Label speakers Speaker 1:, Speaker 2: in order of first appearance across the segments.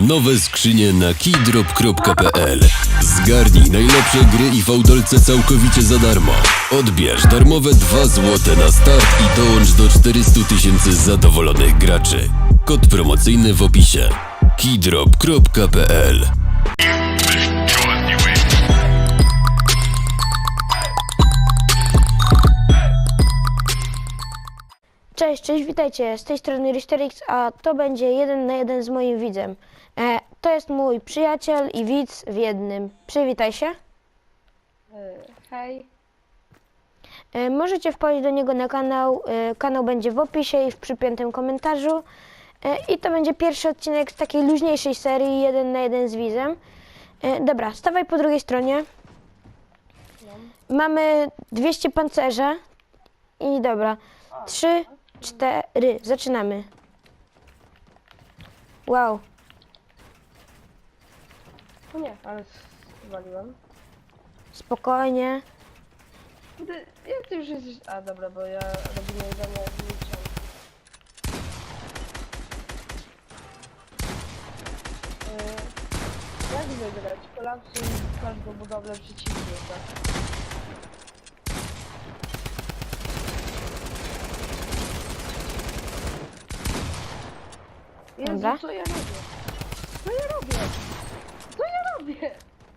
Speaker 1: Nowe skrzynie na keydrop.pl Zgarnij najlepsze gry i fałdolce całkowicie za darmo. Odbierz darmowe 2 złote na start i dołącz do 400 tysięcy zadowolonych graczy. Kod promocyjny w opisie. keydrop.pl
Speaker 2: Cześć, cześć, witajcie. Z tej strony Risterix, a to będzie jeden na jeden z moim widzem. E, to jest mój przyjaciel i widz w jednym. Przywitaj się.
Speaker 3: E, Hej,
Speaker 2: E, możecie wpaść do niego na kanał. E, kanał będzie w opisie i w przypiętym komentarzu. E, I to będzie pierwszy odcinek z takiej luźniejszej serii, jeden na jeden z widzem. E, dobra, stawaj po drugiej stronie. Mamy 200 pancerza. I dobra, 3, 4, zaczynamy. Wow.
Speaker 3: O nie, ale zwaliłem.
Speaker 2: Spokojnie.
Speaker 3: Ty, jak ty już jesteś... A dobra, bo ja robię zadania z liczem. E, Jak wygrać? Kolapsuj każdą budowlę przeciwnika. Jezu,
Speaker 2: Dobra.
Speaker 3: co ja robię? Co ja robię? Robię?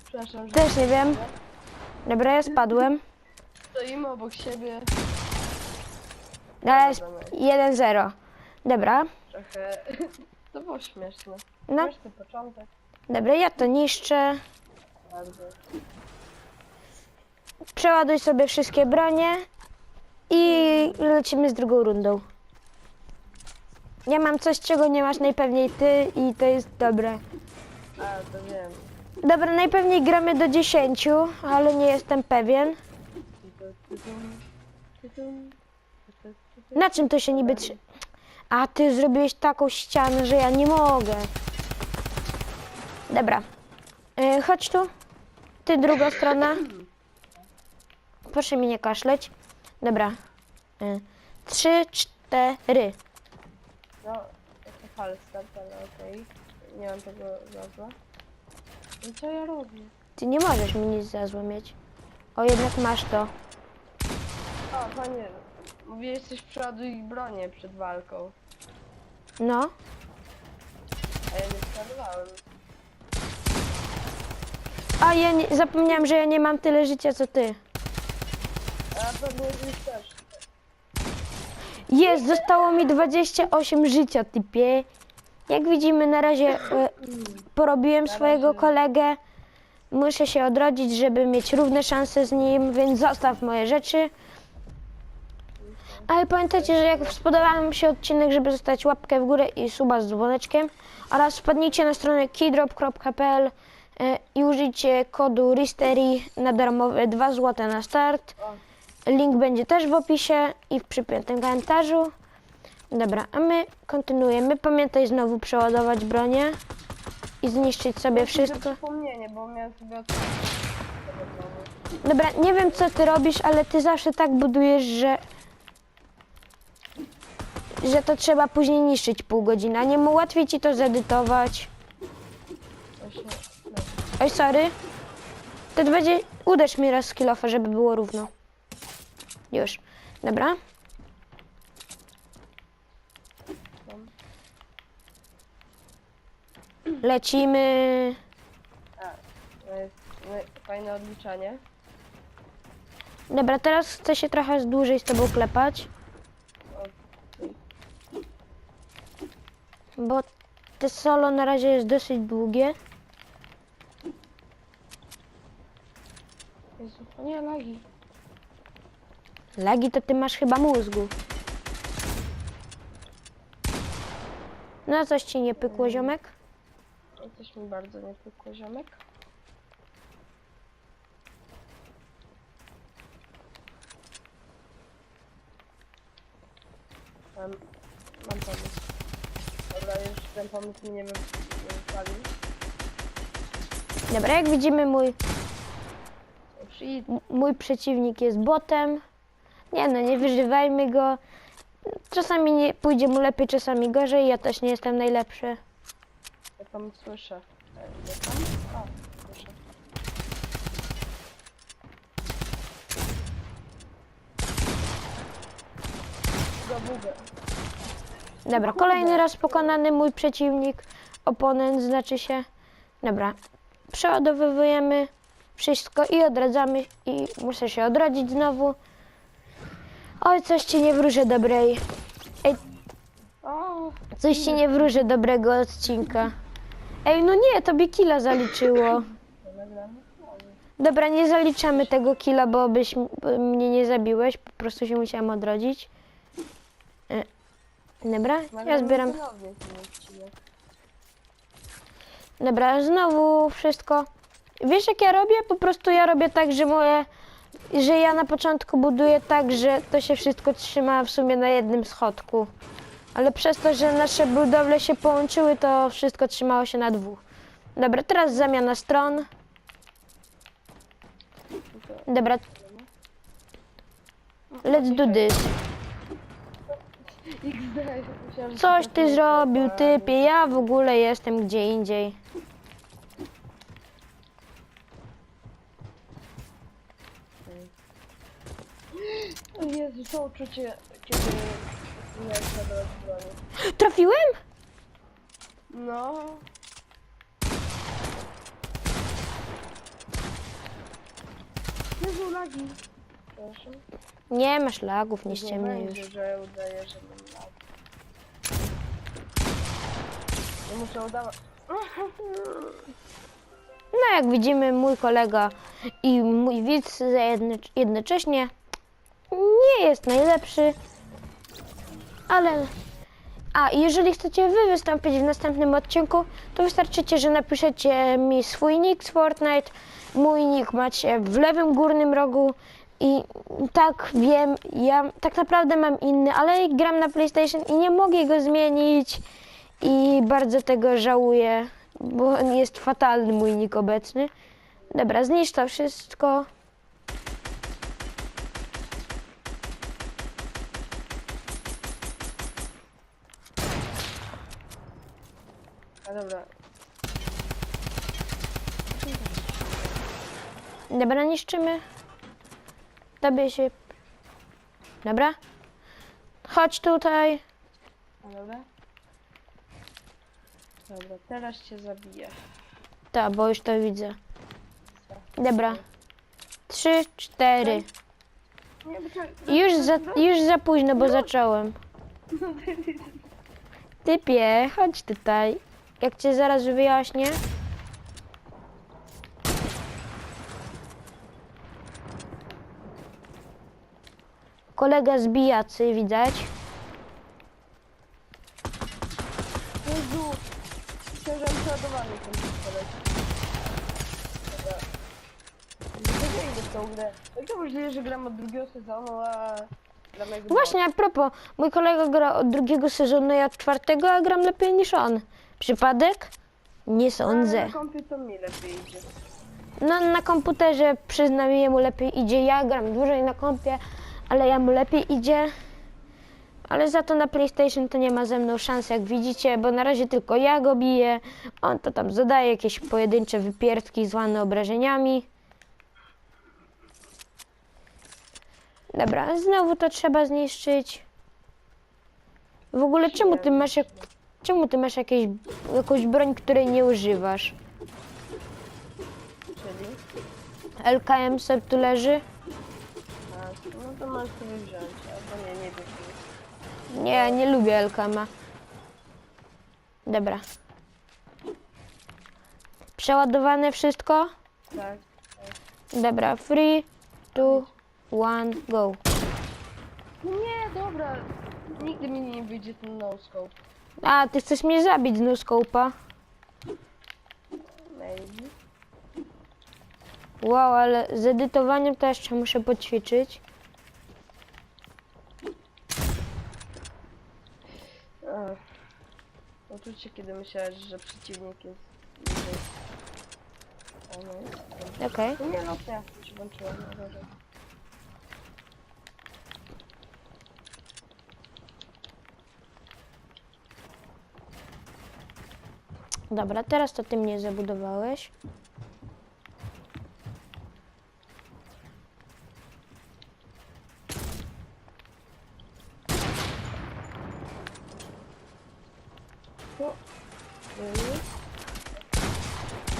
Speaker 3: Przepraszam, że
Speaker 2: Też nie wiem. Dobra, ja spadłem.
Speaker 3: stoimy obok siebie.
Speaker 2: Ale jest 1-0. Dobra.
Speaker 3: Trochę... To było śmieszne.
Speaker 2: No,
Speaker 3: Śmieszny początek.
Speaker 2: dobra, ja to niszczę.
Speaker 3: Bardzo.
Speaker 2: Przeładuj sobie wszystkie bronie i lecimy z drugą rundą. Ja mam coś, czego nie masz najpewniej ty i to jest dobre.
Speaker 3: A, to wiem.
Speaker 2: Dobra, najpewniej gramy do 10, ale nie jestem pewien. Na czym to się niby trzy... A ty zrobiłeś taką ścianę, że ja nie mogę. Dobra. E, chodź tu. Ty druga strona. Proszę mi nie kaszleć. Dobra. E, trzy, cztery.
Speaker 3: No, to fal start, ale okej. Nie mam tego zazła. I co ja robię?
Speaker 2: Ty nie możesz mi nic za złe mieć. O, jednak masz to.
Speaker 3: O, panie, mówiłeś coś przeładuj bronię przed walką.
Speaker 2: No.
Speaker 3: A ja nie przeładowałem.
Speaker 2: A ja nie, zapomniałam, że ja nie mam tyle życia co ty.
Speaker 3: A pewnie też.
Speaker 2: Jest, zostało mi 28 życia, typie. Jak widzimy, na razie e, porobiłem swojego kolegę. Muszę się odrodzić, żeby mieć równe szanse z nim, więc zostaw moje rzeczy. Ale pamiętajcie, że jak spodobał Wam się odcinek, żeby zostawić łapkę w górę i suba z dzwoneczkiem oraz wpadnijcie na stronę keydrop.pl e, i użyjcie kodu RISTERI na darmowe 2 zł na start. Link będzie też w opisie i w przypiętym komentarzu. Dobra, a my kontynuujemy. Pamiętaj znowu przeładować bronię i zniszczyć sobie wszystko.
Speaker 3: przypomnienie, bo miałem sobie.
Speaker 2: Dobra, nie wiem co ty robisz, ale ty zawsze tak budujesz, że że to trzeba później niszczyć pół godziny, a nie mu łatwiej ci to zedytować. Oj, sorry. To będzie... Uderz mi raz z kilofa, żeby było równo. Już. Dobra. Lecimy.
Speaker 3: No jest no, fajne odliczanie.
Speaker 2: Dobra, teraz chcę się trochę dłużej z tobą klepać, bo te solo na razie jest dosyć długie.
Speaker 3: Jezu, o nie, lagi.
Speaker 2: Lagi to ty masz chyba mózgu. No coś ci nie pykło, ziomek?
Speaker 3: Jesteś mi bardzo niepykły ziomek. Mam, mam pomysł. Dobra, już ten pomysł mi nie, wy, nie wypalił.
Speaker 2: Dobra, jak widzimy mój, mój przeciwnik jest botem. Nie no, nie wyżywajmy go. Czasami nie pójdzie mu lepiej, czasami gorzej. Ja też nie jestem najlepszy.
Speaker 3: Tam słyszę. E, tam? O, słyszę.
Speaker 2: Dobra, kolejny raz pokonany mój przeciwnik, oponent znaczy się. Dobra, przeładowujemy wszystko i odradzamy i muszę się odrodzić znowu. Oj, coś ci nie wróży dobrej. Ej,
Speaker 3: O,
Speaker 2: coś ci nie wróży dobrego odcinka. Ej, no nie, tobie killa zaliczyło. Dobra, nie zaliczamy tego killa, bo byś mnie nie zabiłeś, po prostu się musiałam odrodzić. E, Dobra, ja zbieram. Dobra, znowu wszystko. Wiesz jak ja robię? Po prostu ja robię tak, że moje, że ja na początku buduję tak, że to się wszystko trzyma w sumie na jednym schodku. Ale przez to, że nasze budowle się połączyły, to wszystko trzymało się na dwóch. Dobra, teraz zamiana stron. Dobra, let's do this. Coś ty zrobił, typie. Ja w ogóle jestem gdzie indziej.
Speaker 3: O Jezu, to uczucie, kiedy broni.
Speaker 2: Trafiłem?
Speaker 3: No. Jezu, lagi. Proszę.
Speaker 2: Nie masz lagów, nie
Speaker 3: Nie
Speaker 2: ściemnij
Speaker 3: będzie,
Speaker 2: już.
Speaker 3: że że mam. Nie muszę udawać.
Speaker 2: No jak widzimy, mój kolega i mój widz jednocześnie nie jest najlepszy, ale... A, jeżeli chcecie wy wystąpić w następnym odcinku, to wystarczycie, że napiszecie mi swój nick z Fortnite. Mój nick macie w lewym górnym rogu i tak wiem, ja tak naprawdę mam inny, ale gram na PlayStation i nie mogę go zmienić i bardzo tego żałuję, bo jest fatalny mój nick obecny. Dobra, zniszcz to wszystko.
Speaker 3: A dobra.
Speaker 2: Dobra, niszczymy. Tobie się... Dobra. Chodź tutaj.
Speaker 3: A dobra. Dobra, teraz cię zabiję.
Speaker 2: Tak, bo już to widzę. Dobra. Trzy, cztery.
Speaker 3: Nie.
Speaker 2: Już za, już za późno, bo zacząłem. Typie, chodź tutaj. Jak cię zaraz wyjaśnię. Kolega z bijacy, widać.
Speaker 3: Jezu! Myślałem, że przeładowany ten pistolet. Dobra. W tą grę. Jak to możliwe, że gram od drugiego sezonu, a...
Speaker 2: Właśnie, a propos, mój kolega gra od drugiego sezonu, ja od czwartego, a gram lepiej niż on. Przypadek? Nie sądzę.
Speaker 3: na kompie to mi lepiej idzie.
Speaker 2: No na komputerze przyznam jemu lepiej idzie. Ja gram dłużej na kompie, ale jemu lepiej idzie. Ale za to na PlayStation to nie ma ze mną szans, jak widzicie, bo na razie tylko ja go biję. On to tam zadaje jakieś pojedyncze wypierdki zwane obrażeniami. Dobra, znowu to trzeba zniszczyć. W ogóle czemu ty masz, jak, czemu ty masz jakieś, jakąś broń, której nie używasz?
Speaker 3: Czyli?
Speaker 2: LKM sobie tu leży?
Speaker 3: A, no to możesz sobie wziąć, albo nie, nie bierz.
Speaker 2: Nie, nie lubię LKM. Dobra. Przeładowane wszystko?
Speaker 3: Tak.
Speaker 2: Dobra, free, two, one, go.
Speaker 3: Nie, dobra. Nigdy mi nie wyjdzie ten no scope.
Speaker 2: A, ty chcesz mnie zabić, no scope'a.
Speaker 3: Maybe.
Speaker 2: Wow, ale z edytowaniem to jeszcze muszę poćwiczyć.
Speaker 3: Ach. Uczucie, kiedy myślałeś, że przeciwnik jest bliżej. O, no jest.
Speaker 2: Okej.
Speaker 3: No nie, no to ja się włączyłem na
Speaker 2: Dobra, teraz to ty mnie zabudowałeś.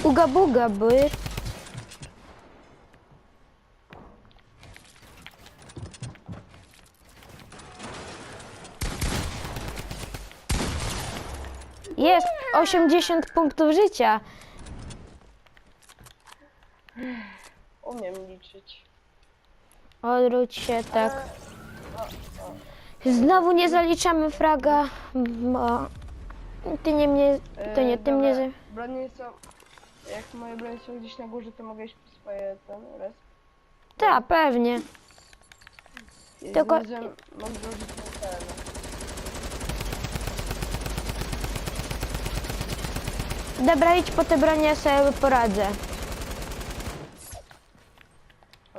Speaker 2: Uga buga by. Jest 80 punktów życia.
Speaker 3: Umiem liczyć.
Speaker 2: Odwróć się tak. Znowu nie zaliczamy fraga, bo ty nie mnie, to nie ty mnie. Za-
Speaker 3: Bronie są... Jak moje bronie są gdzieś na górze, to mogę iść po swoje ten res.
Speaker 2: Tak, pewnie. Tylko-
Speaker 3: zdążyć na ten.
Speaker 2: Dobra, idź po te bronie, sobie poradzę.
Speaker 3: O,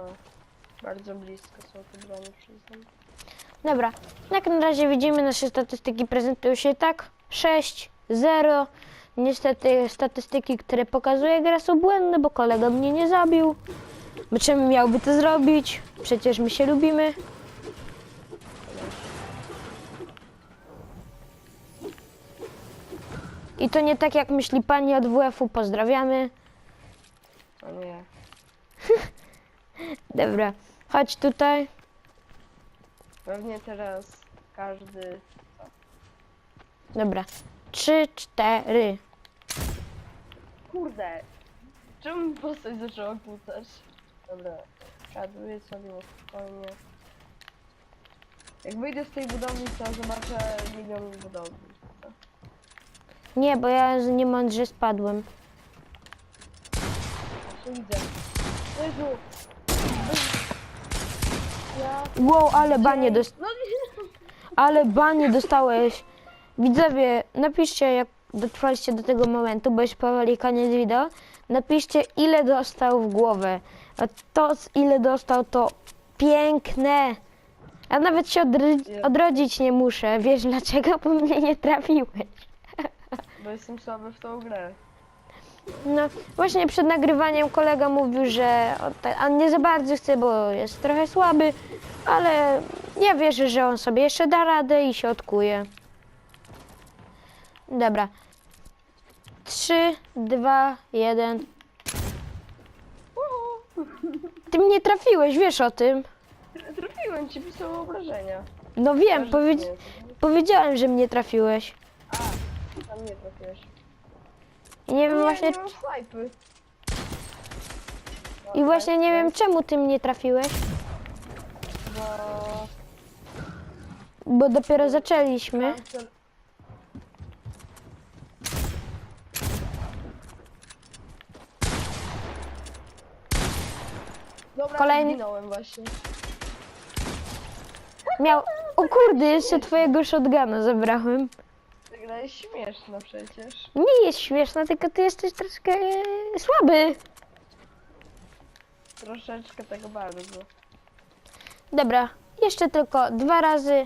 Speaker 3: bardzo blisko są te bronie, przyznam.
Speaker 2: Dobra, jak na razie widzimy, nasze statystyki prezentują się tak. 6, 0. Niestety statystyki, które pokazuje gra są błędne, bo kolega mnie nie zabił. Bo czemu miałby to zrobić? Przecież my się lubimy. I to nie tak jak myśli pani od WF-u, pozdrawiamy.
Speaker 3: O nie.
Speaker 2: Dobra, chodź tutaj.
Speaker 3: Pewnie teraz każdy...
Speaker 2: Dobra, 3, 4.
Speaker 3: Kurde! Czemu mi postać zaczęła kłócać? Dobra, ładuję sobie spokojnie. Jak wyjdę z tej budowli, to zobaczę milion budowli.
Speaker 2: Nie, bo ja z niemądrze spadłem.
Speaker 3: Co widzę? Jezu! Ja...
Speaker 2: Wow, ale banie, dost
Speaker 3: No nie!
Speaker 2: ale banie dostałeś. Widzowie, napiszcie jak dotrwaliście do tego momentu, bo już powoli koniec wideo. Napiszcie ile dostał w głowę. A to ile dostał to piękne. Ja nawet się odro- odrodzić nie muszę. Wiesz dlaczego? Bo mnie nie trafiłeś.
Speaker 3: Bo jestem słaby w tą grę.
Speaker 2: No właśnie przed nagrywaniem kolega mówił, że on nie za bardzo chce, bo jest trochę słaby, ale ja wierzę, że on sobie jeszcze da radę i się odkuje. Dobra. 3, 2, 1. Ty mnie trafiłeś, wiesz o tym?
Speaker 3: Trafiłem ci, pisało obrażenia.
Speaker 2: No wiem, powiedziałem, że mnie trafiłeś.
Speaker 3: Tam nie trafiłeś.
Speaker 2: I nie wiem
Speaker 3: nie,
Speaker 2: właśnie,
Speaker 3: nie mam snajpy.
Speaker 2: i właśnie nie wiem czemu ty mnie trafiłeś,
Speaker 3: Bo...
Speaker 2: bo dopiero zaczęliśmy.
Speaker 3: Cancel... Dobra,
Speaker 2: Kolejny-
Speaker 3: zginąłem właśnie.
Speaker 2: Miał. O kurde, jeszcze twojego shotguna zabrałem.
Speaker 3: Gra jest śmieszna przecież.
Speaker 2: Nie jest śmieszna, tylko ty jesteś troszkę e, słaby.
Speaker 3: Troszeczkę tego bardzo.
Speaker 2: Dobra, jeszcze tylko dwa razy.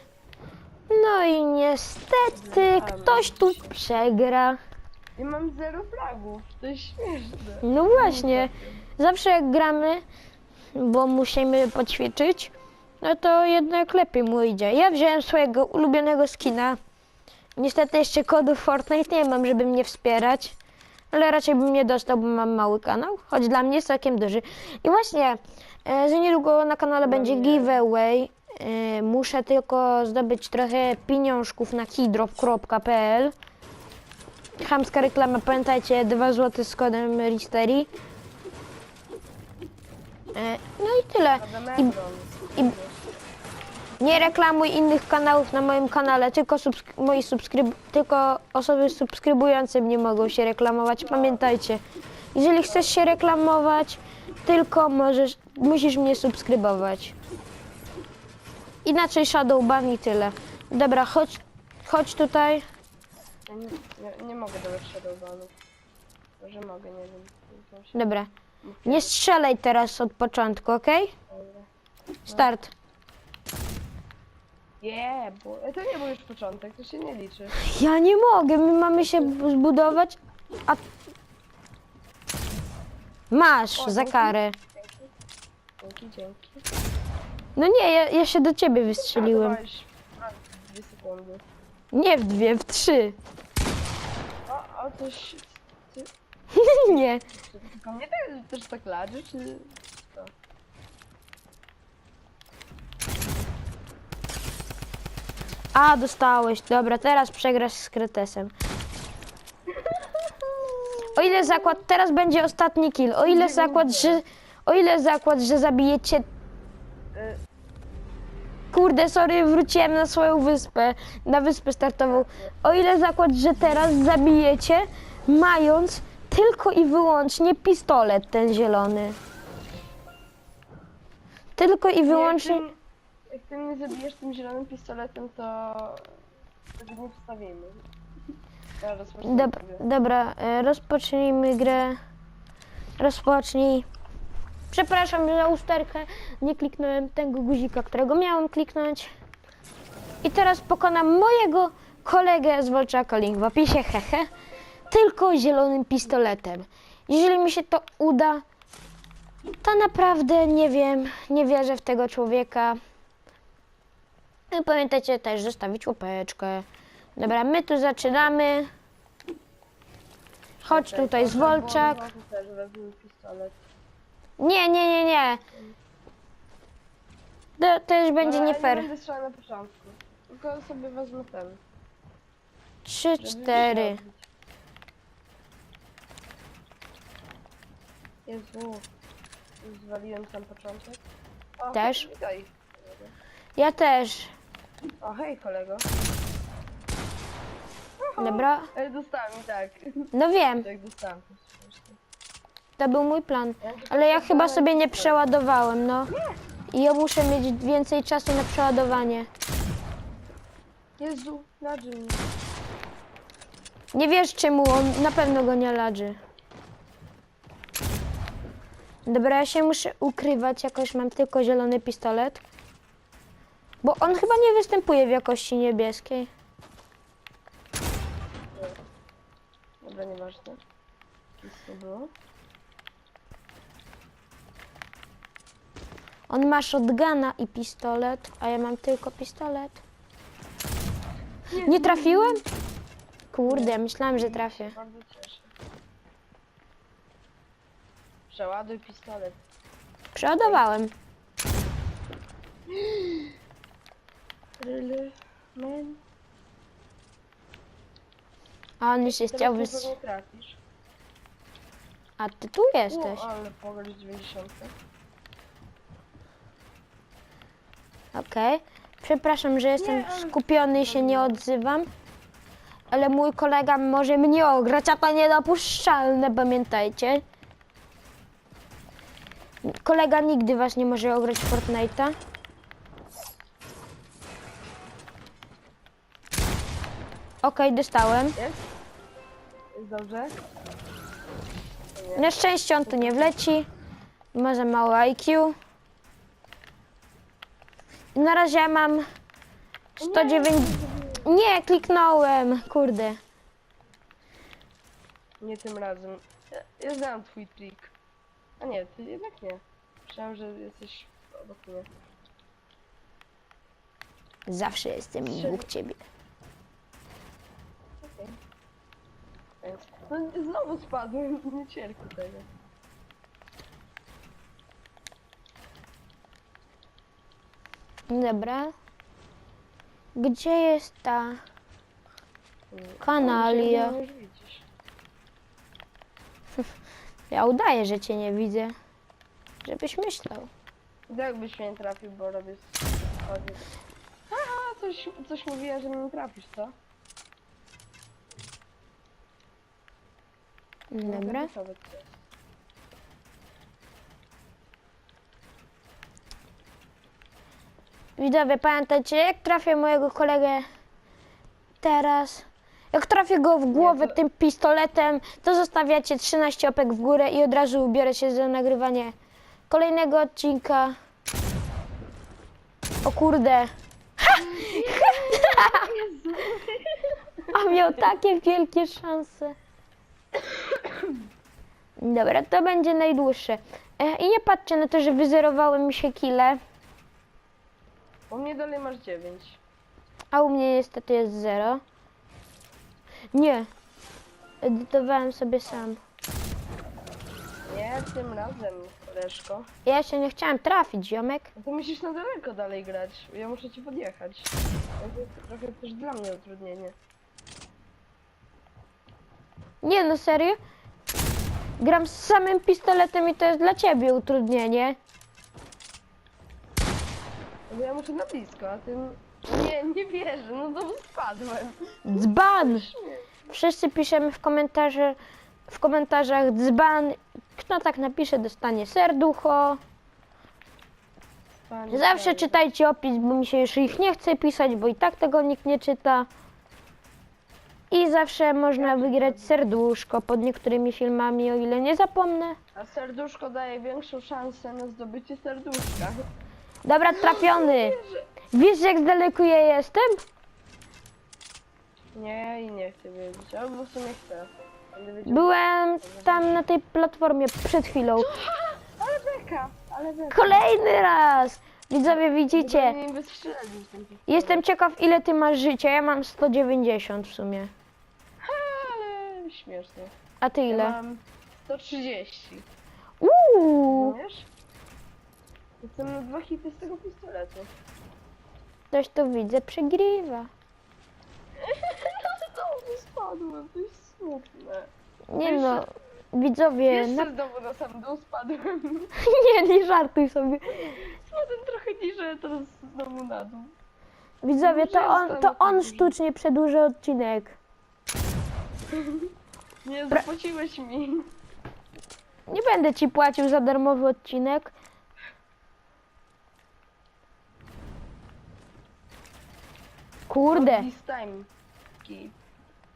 Speaker 2: No i niestety ktoś tu przegra.
Speaker 3: I mam zero fragów. To jest śmieszne.
Speaker 2: No właśnie, zawsze jak gramy, bo musimy poćwiczyć, no to jednak lepiej mu idzie. Ja wziąłem swojego ulubionego skina. Niestety jeszcze kodu Fortnite nie mam, żeby mnie wspierać. Ale raczej bym nie dostał, bo mam mały kanał, choć dla mnie jest całkiem duży. I właśnie, e, za niedługo na kanale będzie
Speaker 3: nie.
Speaker 2: giveaway. E, muszę tylko zdobyć trochę pieniążków na keydrop.pl. Chamska reklama, pamiętajcie, 2 zł z kodem Ristery. E, No i tyle.
Speaker 3: Agamemnon.
Speaker 2: i- Nie reklamuj innych kanałów na moim kanale, tylko, subsk- moi subskryb- tylko osoby subskrybujące mnie mogą się reklamować. Pamiętajcie, jeżeli chcesz się reklamować, tylko możesz, musisz mnie subskrybować. Inaczej Shadowban i tyle. Dobra, chodź, chodź tutaj.
Speaker 3: Ja Nie, nie, nie mogę dawać shadowbanów. Może mogę, nie wiem.
Speaker 2: Dobra. Nie strzelaj teraz od początku, ok? Start.
Speaker 3: Nie, bo to nie był już początek, to się nie liczy.
Speaker 2: Ja nie mogę, my mamy się zbudować, A... Masz
Speaker 3: O,
Speaker 2: za
Speaker 3: dzięki.
Speaker 2: karę.
Speaker 3: Dzięki, dzięki.
Speaker 2: No nie, ja, ja się do ciebie wystrzeliłem.
Speaker 3: Dawałeś dwie sekundy.
Speaker 2: Nie w dwie, w trzy.
Speaker 3: A, a coś...
Speaker 2: Nie.
Speaker 3: czy tylko mnie też, też tak ladzi, czy...
Speaker 2: A, dostałeś. Dobra, teraz przegrasz z Kretesem. O ile zakład, teraz będzie ostatni kill. O ile zakład, że, o ile zakład, że zabijecie... Kurde, sorry, wróciłem na swoją wyspę, na wyspę startową. O ile zakład, że teraz zabijecie, mając tylko i wyłącznie pistolet ten zielony. Tylko i wyłącznie...
Speaker 3: Jak ty, mnie zabijesz tym zielonym pistoletem, to... Tego nie wstawimy. Ja rozpocznę
Speaker 2: Dobra,
Speaker 3: sobie.
Speaker 2: dobra, e, rozpocznijmy grę. Rozpocznij. Przepraszam za usterkę, nie kliknąłem tego guzika, którego miałem kliknąć. I teraz pokonam mojego kolegę z Wolczaka, link w opisie, hehe, tylko zielonym pistoletem. Jeżeli mi się to uda, to naprawdę nie wiem, nie wierzę w tego człowieka. No i pamiętajcie też zostawić łapeczkę. Dobra, my tu zaczynamy. Chodź tutaj z Wolczak.
Speaker 3: Bo też wezmę pistolet.
Speaker 2: Nie, nie, nie, nie. To, to już będzie
Speaker 3: No,
Speaker 2: nie fair.
Speaker 3: Strzelał na początku. Tylko sobie wezmę ten.
Speaker 2: Trzy,
Speaker 3: żeby
Speaker 2: cztery.
Speaker 3: Jezu. Zwaliłem sam początek. O,
Speaker 2: Też? Ja też.
Speaker 3: O, hej kolego.
Speaker 2: Dobra.
Speaker 3: Ej, dostałem i tak.
Speaker 2: No wiem,
Speaker 3: Tak dostałem. to
Speaker 2: był mój plan. Ale ja chyba sobie nie przeładowałem, no. I ja muszę mieć więcej czasu na przeładowanie.
Speaker 3: Jezu, nadży mnie.
Speaker 2: Nie wiesz czemu, on na pewno go nie ladży. Dobra, ja się muszę ukrywać, jakoś mam tylko zielony pistolet. Bo on chyba nie występuje w jakości niebieskiej.
Speaker 3: Dobra, nieważne. Nic nie było.
Speaker 2: On ma shotguna i pistolet, a ja mam tylko pistolet. Nie trafiłem? Kurde, myślałem, że trafię.
Speaker 3: Bardzo cieszę. Przeładuj pistolet.
Speaker 2: Przeładowałem.
Speaker 3: Man?
Speaker 2: A on mi się chciał
Speaker 3: Teraz
Speaker 2: wystrzelić.
Speaker 3: nie trafisz.
Speaker 2: A ty tu jesteś.
Speaker 3: O, ale pogoń 90.
Speaker 2: Okej. Przepraszam, że jestem
Speaker 3: Nie, ale-
Speaker 2: skupiony i się nie odzywam. Ale mój kolega może mnie ograć, a to niedopuszczalne, pamiętajcie. Kolega nigdy was nie może ograć w Fortnite'a. Okej, dostałem.
Speaker 3: Jest? Jest dobrze?
Speaker 2: Na szczęście on tu nie wleci. Ma za mało IQ. I Na razie ja mam 109... Nie, kliknąłem. Kurde.
Speaker 3: Nie tym razem. Ja, ja znam twój trik. A nie, ty jednak nie. Myślałem, że jesteś obok mnie.
Speaker 2: Zawsze jestem obok ciebie.
Speaker 3: Okej. Więc- No znowu spadłem, nie cierpię tego.
Speaker 2: Dobra. Gdzie jest ta... Kanalia.
Speaker 3: O, widzisz.
Speaker 2: Ja udaję, że cię nie widzę. Żebyś myślał.
Speaker 3: Jakbyś mnie nie trafił, bo robię. Haha, coś, coś mówiła, że mnie nie trafisz, co?
Speaker 2: Dobra. Widzowie, pamiętajcie, jak trafię mojego kolegę teraz, jak trafię go w głowę tym pistoletem, to zostawiacie 13 opek w górę i od razu biorę się za nagrywanie kolejnego odcinka. O kurde. A miał takie wielkie szanse. Dobra, to będzie najdłuższe. E, I nie patrzcie na to, że wyzerowały mi się kile,
Speaker 3: U mnie dalej masz 9.
Speaker 2: a u mnie niestety jest 0. Nie. Edytowałem sobie sam.
Speaker 3: Nie, tym razem, koleżko.
Speaker 2: Ja się nie chciałem trafić, ziomek.
Speaker 3: No to musisz na daleko dalej grać. Ja muszę ci podjechać. To jest trochę też dla mnie utrudnienie.
Speaker 2: Nie no, serio? Gram z samym pistoletem i to jest dla ciebie utrudnienie.
Speaker 3: No ja muszę na blisko, a tym... Nie, nie wierzę, no to spadłem.
Speaker 2: Dzban! Wszyscy piszemy w komentarze, w komentarzach dzban. Kto tak napisze, dostanie serducho.
Speaker 3: Panie
Speaker 2: Zawsze czytajcie opis, bo mi się już ich nie chce pisać, bo i tak tego nikt nie czyta. I zawsze można wygrać serduszko pod niektórymi filmami, o ile nie zapomnę.
Speaker 3: A serduszko daje większą szansę na zdobycie serduszka.
Speaker 2: Dobra, trafiony. Wiesz jak z daleko ja jestem?
Speaker 3: Nie, i nie chcę wiedzieć, albo w sumie chcę. Będę wiedział.
Speaker 2: Byłem tam na tej platformie przed chwilą.
Speaker 3: Ale beka, ale beka.
Speaker 2: Kolejny raz! Widzowie, widzicie?
Speaker 3: Pistolet.
Speaker 2: Jestem ciekaw, ile ty masz życia. Ja mam 190 w sumie.
Speaker 3: Ale śmiesznie.
Speaker 2: A ty
Speaker 3: Ja
Speaker 2: ile?
Speaker 3: mam 130.
Speaker 2: Uuu,
Speaker 3: Wiesz? Jestem na dwa hity z tego pistoletu.
Speaker 2: ktoś tu widzę, przegrywa.
Speaker 3: No znowu spadłem, to jest smutne.
Speaker 2: Nie no, widzowie,
Speaker 3: Jeszcze
Speaker 2: na...
Speaker 3: znowu na sam dół spadłem.
Speaker 2: nie, nie żartuj sobie.
Speaker 3: Spadłem trochę niżej, a teraz znowu na dół.
Speaker 2: Widzowie, to on, to on sztucznie przedłuży odcinek.
Speaker 3: Nie, zapłaciłeś mi.
Speaker 2: Nie będę ci płacił za darmowy odcinek. Kurde,
Speaker 3: This time. Ki.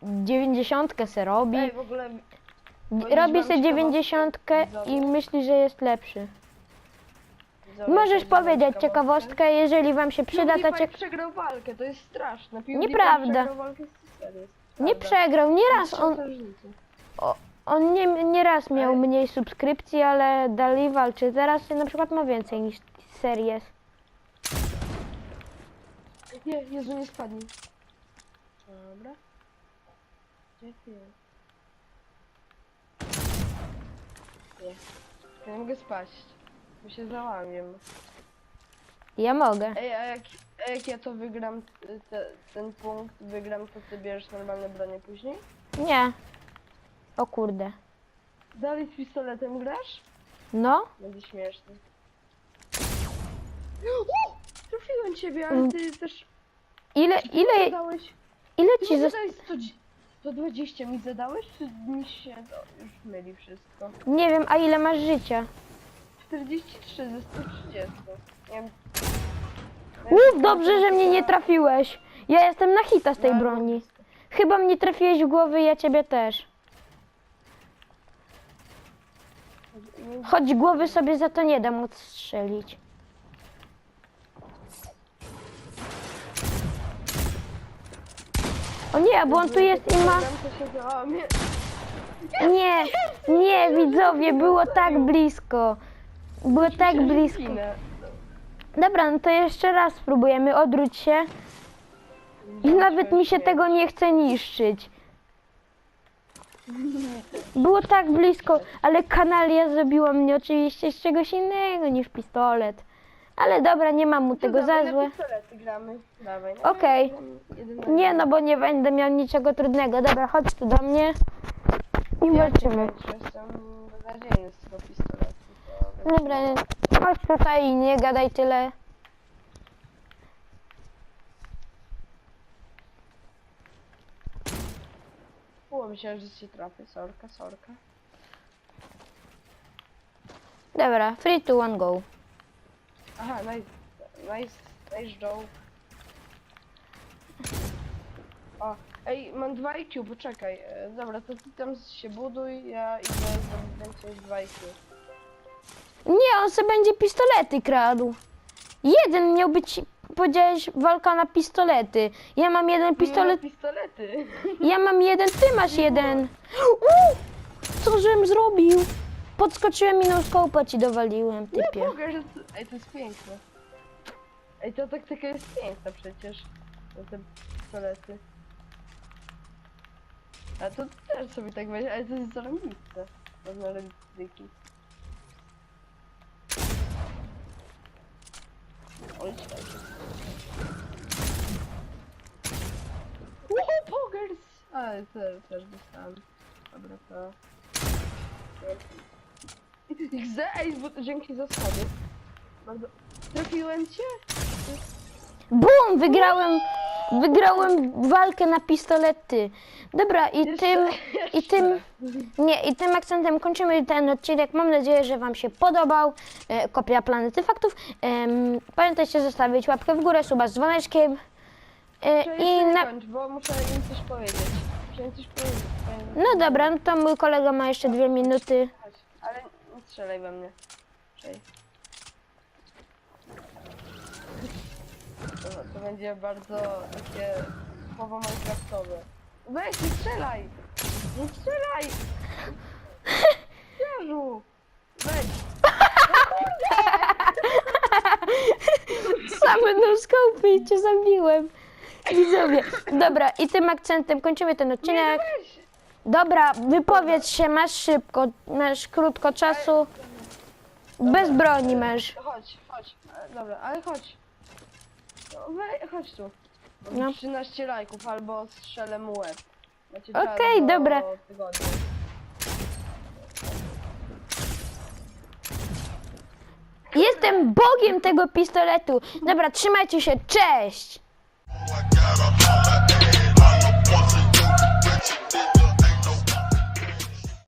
Speaker 2: 90 se robi.
Speaker 3: Ej, w ogóle
Speaker 2: Robi
Speaker 3: wam
Speaker 2: se
Speaker 3: ciekawostkę,
Speaker 2: 90 i myśli, że jest lepszy.
Speaker 3: widzowie,
Speaker 2: Możesz
Speaker 3: powiedzieć
Speaker 2: powiedzieć ciekawostkę, jeżeli wam się przyda, to
Speaker 3: PewDiePie
Speaker 2: ciek...
Speaker 3: przegrał walkę, to jest straszne. PewDiePie
Speaker 2: Nieprawda.
Speaker 3: przegrał walkę z T-Series.
Speaker 2: Nie
Speaker 3: Prawda.
Speaker 2: przegrał, nie raz on,
Speaker 3: Tysiące różnicy.
Speaker 2: on nie, nie raz miał
Speaker 3: Ale-
Speaker 2: mniej subskrypcji, ale dalej walczy. Teraz na przykład ma więcej niż series.
Speaker 3: Nie, Jezu, nie spadnij. Dobra. Gdzie ty jest? Nie. Ja nie mogę spaść. Bo się załamię.
Speaker 2: Ja mogę.
Speaker 3: Ej, a jak, a jak ja to wygram, te, ten punkt wygram, to ty bierzesz normalne bronie później?
Speaker 2: Nie. O kurde.
Speaker 3: Dalej z pistoletem grasz?
Speaker 2: No,
Speaker 3: Będzie śmieszny. O! Trafiłem ciebie, ale ty też...
Speaker 2: ile, ile,
Speaker 3: zadałeś?
Speaker 2: ile
Speaker 3: Ty
Speaker 2: ci
Speaker 3: mi
Speaker 2: zostało?
Speaker 3: zadałeś 100, 120 mi zadałeś, czy mi się to już myli wszystko?
Speaker 2: Nie wiem, a ile masz życia?
Speaker 3: 43 ze 130. Nie wiem.
Speaker 2: Uff, dobrze, że mnie nie trafiłeś. Ja jestem na hita z tej
Speaker 3: No,
Speaker 2: broni. Chyba mnie trafiłeś w głowę, ja ciebie też. Choć głowy sobie za to nie dam odstrzelić. O nie, bo on tu jest i ma... Nie, nie, widzowie, było tak blisko. Było tak blisko. Dobra, no to jeszcze raz spróbujemy. Odwróć się. I nawet mi się tego nie chce niszczyć. Było tak blisko, ale kanalia zrobiła mnie oczywiście z czegoś innego niż pistolet. Ale dobra, nie mam mu tego za złe.
Speaker 3: Pistolety gramy. Dawaj.
Speaker 2: Okej. Nie no, bo nie będę miał niczego trudnego. Dobra, chodź tu do mnie i walczymy.
Speaker 3: cię Jestem beznadziejny z tego pistoletu. to-
Speaker 2: Dobra, chodź tutaj i nie gadaj tyle.
Speaker 3: Było myślałem, że się trafię. Sorka, sorka.
Speaker 2: Dobra, free to one go.
Speaker 3: Aha, nice, nice, nice joke. O, ej, mam 2 IQ, poczekaj. E, Dobra, to ty tam się buduj, ja idę więcej 2 IQ.
Speaker 2: Nie, on sobie będzie pistolety kradł. Jeden miał być, powiedziałeś, walka na pistolety. Ja mam jeden
Speaker 3: Pistolet.
Speaker 2: pistolet,
Speaker 3: pistolety.
Speaker 2: ja mam jeden, ty masz jeden. Uuu, co żem zrobił? Podskoczyłem i no scope'a ci dowaliłem,
Speaker 3: Nie
Speaker 2: typie.
Speaker 3: mogę, że... Ej, to jest piękne. Ej, ta taktyka jest piękna przecież. No te pistolety. A to też sobie tak weź, ale to jest zarąbiste. Można robić styki. Oj, świetnie. Wow, pogers! Ale też, też dostałem. Dobra, to... XD, ej, bo- dzięki za schody. Bardzo... Trafiłem cię?
Speaker 2: Bum! Wygrałem, wygrałem walkę na pistolety. Dobra, i
Speaker 3: Jeszcze-
Speaker 2: tym, i tym, nie, i tym akcentem kończymy ten odcinek. Mam nadzieję, że Wam się podobał. E, kopia Planety Faktów. Em, pamiętajcie zostawić łapkę w górę, suba z dzwoneczkiem. E,
Speaker 3: Muszę
Speaker 2: I
Speaker 3: jeszcze
Speaker 2: na,
Speaker 3: kończ, bo muszę im coś powiedzieć. Muszę im coś powiedzieć.
Speaker 2: no dobra, no to mój kolega ma jeszcze dwie minuty.
Speaker 3: Nie strzelaj we mnie. Czej. To, to będzie bardzo takie słowo minecraftowe. Weź, nie strzelaj! Nie strzelaj! Jeżu! Weź!
Speaker 2: Same no scope i cię zabiłem. Widzowie. Dobra, i tym akcentem kończymy ten
Speaker 3: Nie,
Speaker 2: odcinek.
Speaker 3: no weź!
Speaker 2: Dobra, wypowiedz się, masz szybko, masz krótko czasu. Bez broni masz.
Speaker 3: Chodź, chodź. E, Dobra, ale chodź. No, wej, chodź tu.
Speaker 2: No.
Speaker 3: 13 lajków albo strzelę mu łeb. Macie
Speaker 2: Okej,
Speaker 3: do
Speaker 2: dobra.
Speaker 3: tygodnia.
Speaker 2: Jestem bogiem tego pistoletu. Dobra, trzymajcie się, cześć!